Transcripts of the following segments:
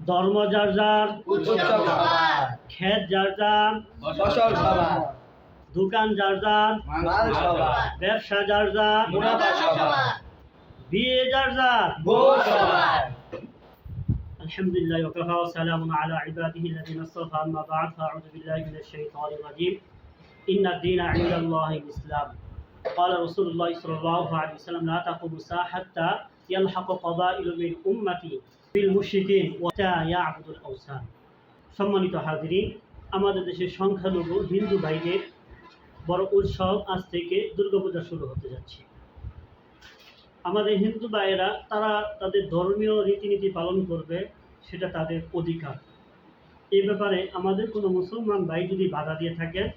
ধর্ম যার যার উৎসব সবার ক্ষেত যার যার ফসল সবার দোকান যার যার মাল সবার ব্যবসা যার যার মুনাফা সবার বিয়ে যার যার বউ সবার الحمد لله وكفى وسلام على عباده الذين اصطفى أما بعد فأعوذ بالله من الشيطان الرجيم إن الدين عند الله الإسلام قال رسول الله صلى الله عليه وسلم لا تقوم الساعة حتى يلحق قبائل من সম্মানিত হাজিরি আমাদের দেশের সংখ্যালঘু হিন্দু ভাইদের বড় উৎসব আজ থেকে দুর্গাপূজা শুরু হতে যাচ্ছে। আমাদের হিন্দু ভাইয়েরা, তারা তাদের ধর্মীয় রীতিনীতি পালন করবে, সেটা তাদের অধিকার। এই ব্যাপারে আমাদের কোনো মুসলমান ভাই যদি বাধা দিয়ে থাকেন,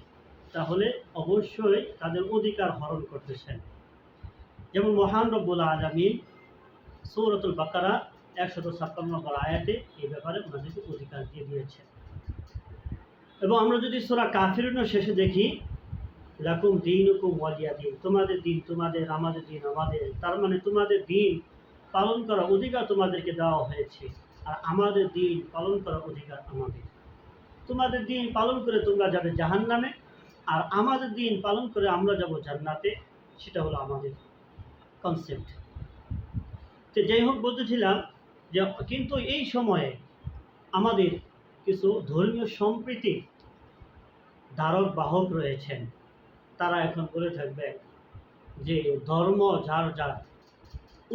তাহলে অবশ্যই তাদের অধিকার হরণ করতেছেন। যেমন মহান রব্বুল আজামি সৌরতুল বাকারা একশত ছাপ্পান্ন নম্বর আয়াতে এই ব্যাপারে ওনাদেরকে অধিকার দিয়ে দিয়েছেন এবং আমরা যদি সোরা কাফিরুনের শেষে দেখি, লাকুম দিন ওয়ালিয়া দিন, তোমাদের দিন, তোমাদের আমাদের দিন, আমাদের, তার মানে তোমাদের দিন পালন করার অধিকার তোমাদেরকে দেওয়া হয়েছে, আর আমাদের দিন পালন করার অধিকার আমাদের। তোমাদের দিন পালন করে তোমরা যাবে জাহান নামে আর আমাদের দিন পালন করে আমরা যাব জান্নাতে, সেটা হলো আমাদের কনসেপ্ট তো যাই হোক, বলতেছিলাম যে কিন্তু এই সময়ে আমাদের কিছু ধর্মীয় সম্প্রীতি ধারক বাহক রয়েছেন, তারা এখন বলে থাকবে যে ধর্ম যার যার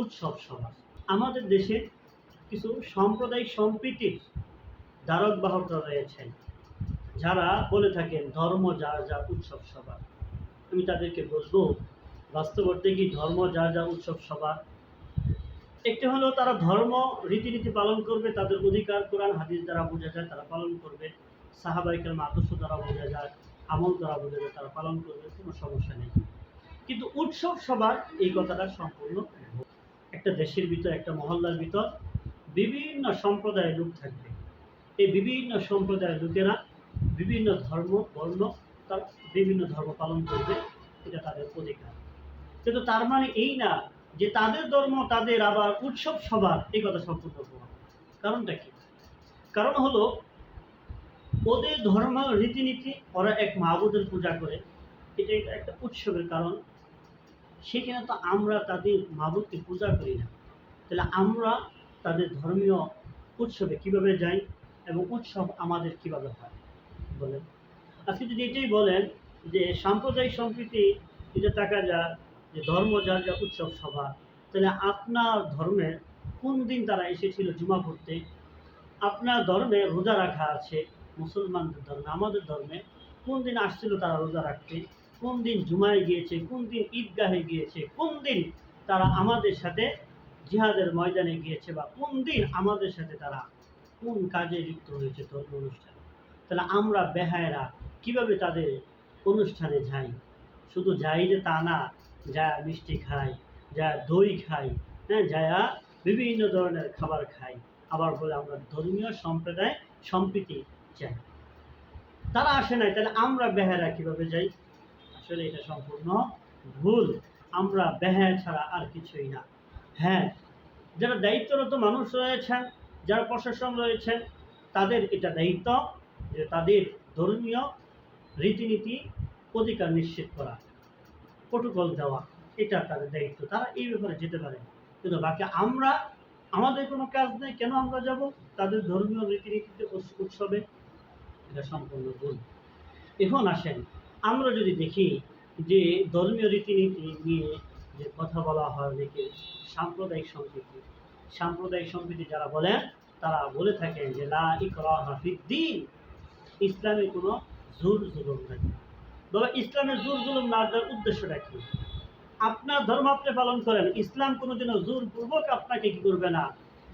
উৎসব সমাজ। আমাদের দেশে কিছু সাম্প্রদায়িক সম্প্রীতির ধারক বাহকরা রয়েছেন, যারা বলে থাকেন ধর্ম যার যার উৎসব সবার আমি তাদেরকে বলব বাস্তবতে কি ধর্ম যার যা উৎসব সবার একটি হলো তারা ধর্ম, রীতিনীতি পালন করবে, তাদের অধিকার, কোরআন, হাদিস দ্বারা বোঝা যায় তারা পালন করবে সাহাবাইকের আদর্শ দ্বারা বোঝা যায়, আমল দ্বারা বোঝা যায় তারা পালন করবে, কোনো সমস্যা নেই। কিন্তু উৎসব সবার এই কথাটা সম্পূর্ণ একটা দেশের ভিতর, একটা মহল্লার ভিতর বিভিন্ন সম্প্রদায়ের লোক থাকবে। এই বিভিন্ন সম্প্রদায়ের লোকেরা বিভিন্ন ধর্ম, বর্ণ, তার বিভিন্ন ধর্ম পালন করবে, এটা তাদের অধিকার। কিন্তু তার মানে এই না যে তাদের ধর্ম, তাদের আবার উৎসব সবার, এই কথা সম্পূর্ণ ভুল কারণটা কি? কারণ হলো, ওদের ধর্ম রীতিনীতি, ওরা এক মাহবুদের পূজা করে। এটা একটা- উৎসবের কারণ। সেখানে তো আমরা তাদের মাহবুদকে পূজা করি না। তাহলে আমরা তাদের ধর্মীয় উৎসবে কীভাবে যাই এবং উৎসব আমাদের কীভাবে হয়? বলেন। আজকে যদি এটাই বলেন যে সাম্প্রদায়িক সম্প্রীতি এটা টাকা যা যে ধর্ম যার যা উৎসব সভা, তাহলে আপনার ধর্মে কোন দিন তারা এসেছিল জুমা পড়তে আপনার ধর্মে রোজা রাখা আছে, মুসলমানদের ধর্মে, আমাদের ধর্মে। কোন দিন আসছিল তারা রোজা রাখতে? কোন দিন জুমায় গিয়েছে? কোন দিন ঈদগাহে গিয়েছে? কোন দিন তারা আমাদের সাথে জিহাদের ময়দানে গিয়েছে বা কোন দিন আমাদের সাথে তারা কোন কাজে লিপ্ত হয়েছে ধর্ম অনুষ্ঠানে? তাহলে আমরা বেহায়রা কীভাবে তাদের অনুষ্ঠানে যাই? শুধু যাই যে তা না যা মিষ্টি খাই, যা দই খাই হ্যাঁ যারা বিভিন্ন ধরনের খাবার খাই। আবার বলে আমরা ধর্মীয় সম্প্রদায় সম্প্রীতি চাই। তারা আসে নাই, তাহলে আমরা বেহারা কীভাবে যাই? আসলে এটা সম্পূর্ণ ভুল। আমরা বেহায়া ছাড়া আর কিছুই না। হ্যাঁ যারা দায়িত্বরত মানুষ রয়েছেন, যারা প্রশাসন রয়েছেন, তাদের এটা দায়িত্ব যে তাদের ধর্মীয় রীতিনীতি অধিকার নিশ্চিত করা। প্রোটোকল দেওয়া, এটা তাদের দায়িত্ব। তারা এই ব্যাপারে যেতে পারে। কিন্তু বাকি আমরা, আমাদের কোনো কাজ নেই, কেন আমরা যাব? তাদের ধর্মীয় রীতিনীতিতে উৎস- উৎসবে এটা সম্পূর্ণ ভুল। এখন আসেন, আমরা যদি দেখি যে ধর্মীয় রীতিনীতি নিয়ে যে কথা বলা হয় অনেকে সাম্প্রদায়িক সম্প্রীতি সাম্প্রদায়িক সম্প্রীতি যারা বলেন, তারা বলে থাকেন যে লা ইকরাহা ফিদ্দিন ইসলামে কোনো জোর জুলুম নেই। বাবা ইসলামের জোর জুলুম না দেওয়ার উদ্দেশ্যটা কি? আপনার ধর্ম আপনি পালন করেন, ইসলাম কোনোদিনও জোরপূর্বক আপনাকে কি করবে না?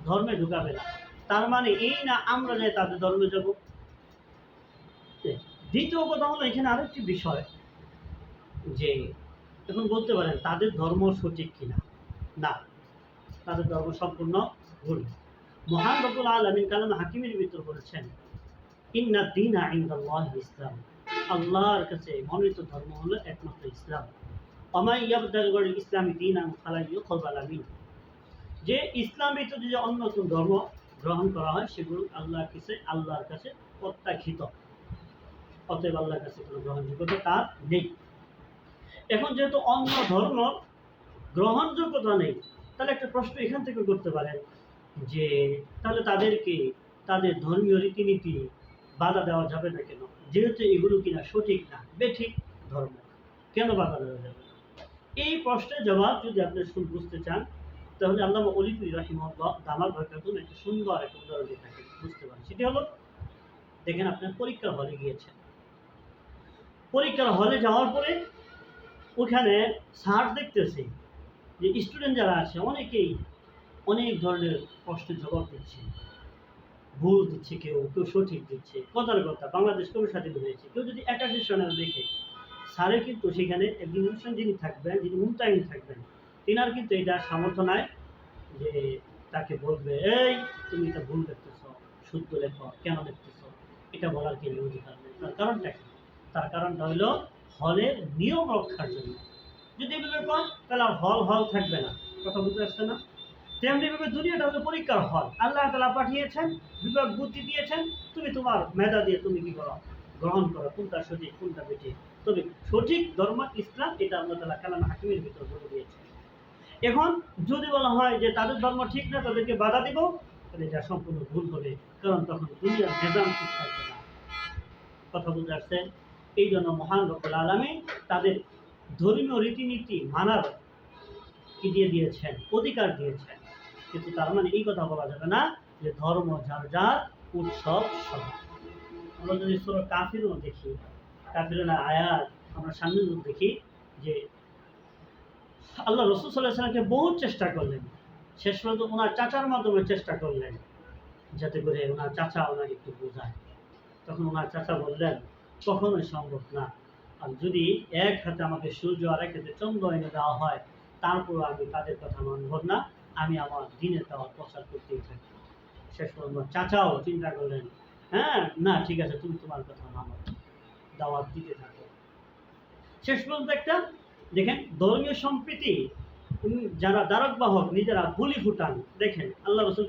ধর্মে ঢুকাবে না। তার মানে এই না আমরা যে তাদের ধর্মে যাব? দ্বিতীয় কথা হলো এখানে আরেকটি বিষয় যে, এখন বলতে পারেন তাদের ধর্ম সঠিক কিনা? না, তাদের ধর্ম সম্পূর্ণ ভুল। মহান রবুল আলমিন কালাম হাকিমের ভিতর বলেছেন, ইন্না দিন আইন্দাল্লাহ ইসলাম। আল্লাহর কাছে মনোনীত ধর্ম হলো একমাত্র ইসলাম। অমাই ইসলামী দিন আম যে ইসলাম ব্যতীত যে অন্য কোন ধর্ম গ্রহণ করা হয়, সেগুলো আল্লাহর কাছে আল্লাহর কাছে প্রত্যাখ্যিত। অতএব আল্লাহর কাছে কোনো গ্রহণযোগ্যতা তার নেই। এখন যেহেতু অন্য ধর্ম গ্রহণযোগ্যতা নেই, তাহলে একটা প্রশ্ন এখান থেকে করতে পারেন যে তাহলে তাদেরকে, তাদের ধর্মীয় রীতিনীতি বাধা দেওয়া যাবে না কেন? যেহেতু এগুলো কিনা সঠিক না, বেঠিক ধর্ম। কেন বাধা দেওয়া যাবে এই প্রশ্নের জবাব যদি আপনি বুঝতে চান, তাহলে আল্লাহ অলিফুর রাহিমুল্লাহ দামাল ভাকাতুন একটা সুন্দর একটা উদাহরণ দিয়ে থাকেন বুঝতে পারেন। সেটি হলো, দেখেন আপনার পরীক্ষার হলে গিয়েছেন। পরীক্ষার হলে যাওয়ার পরে ওখানে স্যার দেখতেছে যে স্টুডেন্ট যারা আছে, অনেকেই অনেক ধরনের প্রশ্নের জবাব দিচ্ছে। ভুল দিচ্ছে, কেউ কেউ সঠিক দিচ্ছে কথার কথা বাংলাদেশ কবে স্বাধীন হয়েছে? কেউ যদি একাশি দেখে, স্যারের কিন্তু সেখানে একজন অনুষ্ঠান যিনি থাকবেন, যিনি মুমতাহিন থাকবেন, তিনার কিন্তু এটা সামর্থ্য নাই যে তাকে বলবে, এই, তুমি এটা ভুল দেখতেছ, শুদ্ধ লেখো, কেন দেখতেছ? এটা বলার কি অধিকার নেই? তার কারণটা কি? তার কারণটা হলো হলের নিয়ম রক্ষার জন্য। যদি এগুলো কর, তাহলে আর হল হল থাকবে না। কথা বুঝতে আসছে না? তেমনি ভাবে দুনিয়াটা হলো পরীক্ষার হল। আল্লাহ তালা পাঠিয়েছেন, বিভাগ বুদ্ধি দিয়েছেন, তুমি তোমার মেধা দিয়ে তুমি কি করো? গ্রহণ করো, কোনটা সঠিক, কোনটা বেঠিক। তবে সঠিক ধর্ম ইসলাম এটা আল্লাহ তালা কালাম হাকিমের ভিতর বলে দিয়েছে এখন যদি বলা হয় যে তাদের ধর্ম ঠিক না, তাদেরকে বাধা দিব, তাহলে এটা সম্পূর্ণ ভুল হবে, কারণ তখন দুনিয়ার নিজাম ঠিক থাকবে না। কথা বুঝতে আসছেন এই জন্য মহান রব্বুল আলমী তাদের ধর্মীয় রীতিনীতি, মানার কি দিয়ে দিয়েছেন? অধিকার দিয়েছেন। কিন্তু তার মানে এই কথা বলা যাবে না যে ধর্ম যার যার, উৎসব সব আমরা যদি সুরা কাফিরও দেখি কাফিরের আয়াত আমরা সামনে দেখি যে আল্লাহ রসুল সাল্লাহ সাল্লামকে বহু চেষ্টা করলেন। শেষ পর্যন্ত ওনার চাচার মাধ্যমে চেষ্টা করলেন যাতে করে ওনার চাচা ওনাকে একটু বোঝায়। তখন ওনার চাচা বললেন, কখনোই সম্ভব না। আর যদি এক হাতে আমাকে সূর্য আর এক হাতে চন্দ্র এনে দেওয়া হয় তারপর আমি তাদের কথা মানব না। আমি আমার দিনের দেওয়ার প্রচার করতেই থাকি। শেষ পর্যন্ত চাচাও চিন্তা করলেন হ্যাঁ না, ঠিক আছে, তুমি তোমার কথা মানো। দাওয়াত দিতে থাকো। শেষ পর্যন্ত একটা, দেখেন, ধর্মীয় সম্প্রীতি যারা দ্বারক বাহক নিজেরা বুলি ফুটান, দেখেন, আল্লাহ রসুল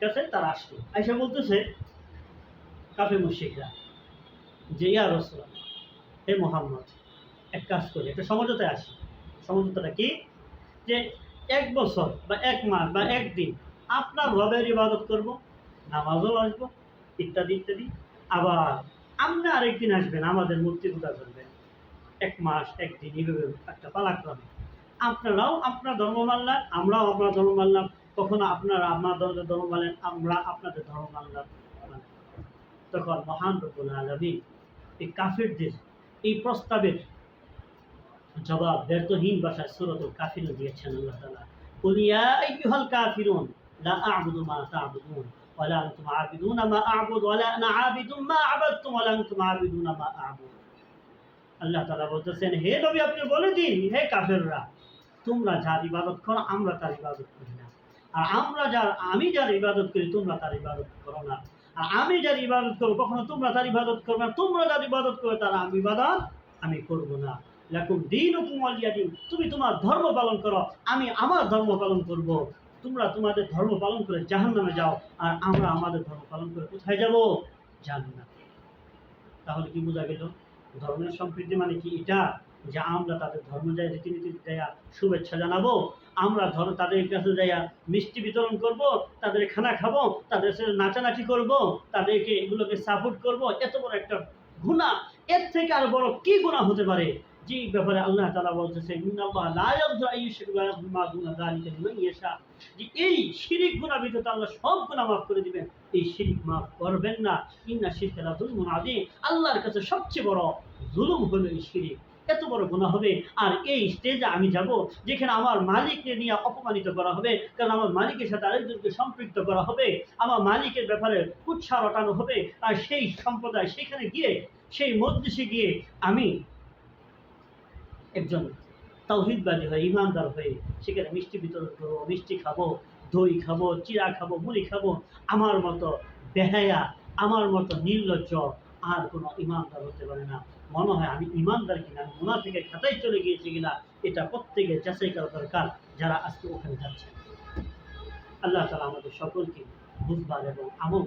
কাছে তারা আসলো। আইসা বলতেছে কাফে মুশিকরা যে, ইয়া রসুল হে মোহাম্মদ, এক কাজ করি, একটা সমঝোতায় আসি। সমঝোতাটা কি? যে এক বছর বা এক মাস বা একদিন আপনার রবের ইবাদত করব, নামাজও আসব, ইত্যাদি ইত্যাদি। আবার আপনি আরেকদিন আসবেন, আমাদের মূর্তি পূজা করবেন এক মাস, একদিন, এইভাবে একটা পালাক্রমে। আপনারাও আপনার ধর্ম মানলেন, আমরাও আপনার ধর্ম মানলাম, কখনো আপনারা আপনার ধর্ম মানলেন আমরা আপনাদের ধর্ম মানলাম। তখন মহান রব্বুল আলমী এই কাফিরদের এই প্রস্তাবের জবাব ব্যর্থহীন ভাষায় সুরতুল কাফির দিয়েছেন আল্লাহ তাআলা قل يا أيها الكافرون لا أعبد ما تعبدون ولا أنتم عابدون ما أعبد ولا أنا عابد ما عبدتم ولا أنتم عابدون ما أعبد আল্লাহ তাআলা বলতেছেন হে নবী আপনি বলে দিন হে কাফেররা তোমরা যার ইবাদত করো আমরা তার ইবাদত করি না আর আমরা যার আমি যার ইবাদত করি তোমরা তার ইবাদত করো না আর আমি যার ইবাদত করবো কখনো তোমরা তার ইবাদত করবে না তোমরা যার ইবাদত করবে তার আমি ইবাদত আমি করব না দিন তুমি তোমার ধর্ম পালন করো, আমি আমার ধর্ম পালন করব। তোমরা তোমাদের ধর্ম পালন করে জাহান্নামে যাও, আর আমরা আমাদের ধর্ম পালন করে কোথায় যাব? জান্নাতে। তাহলে কি বোঝা গেল? ধর্মের সম্প্রীতি মানে কি এটা? যে আমরা তাদের ধর্ম যায়, রীতিনীতি দেয়া, শুভেচ্ছা জানাব, আমরা ধর, তাদের কাছে যাইয়া মিষ্টি বিতরণ করব, তাদের খানা খাব, তাদের সাথে নাচানাচি করব, তাদেরকে এগুলোকে সাপোর্ট করব। এত বড় একটা গুণা এর থেকে আর বড় কি গুণা হতে পারে? যে ব্যাপারে আল্লাহ তালা বলতেছে যে এই শিরিক গুনাহ বিধত আল্লাহ সব গুনাহ মাফ করে দিবেন। এই শিরিক মাফ করবেন না। ইন্না শিরকা লা যুলমুন আযীম। আল্লাহর কাছে সবচেয়ে বড় জুলুম হলো এই শিরিক। এত বড় গুণা হবে। আর এই স্টেজে আমি যাব যেখানে আমার মালিককে নিয়ে অপমানিত করা হবে। কারণ আমার মালিকের সাথে আরেকজনকে সম্পৃক্ত করা হবে। আমার মালিকের ব্যাপারে উৎসাহ রটানো হবে। আর সেই সম্প্রদায় সেখানে গিয়ে, সেই মজলিসে গিয়ে আমি একজন তৌহিদবাদী হয়ে, ইমানদার হয়ে সেখানে মিষ্টি বিতরণ করব, মিষ্টি খাব, দই খাব চিরা খাব, মুড়ি খাব, আমার মতো বেহায়া, আমার মতো নির্লজ্জ আর কোনো ইমানদার হতে পারে না। মনে হয় আমি ইমানদার কিনা, আমি মুনাফিকের খাতায় চলে গিয়েছি কিনা, এটা প্রত্যেকের যাচাই করা দরকার যারা আজকে ওখানে যাচ্ছে। আল্লাহ তালা আমাদের সকলকে বুঝবার এবং আমল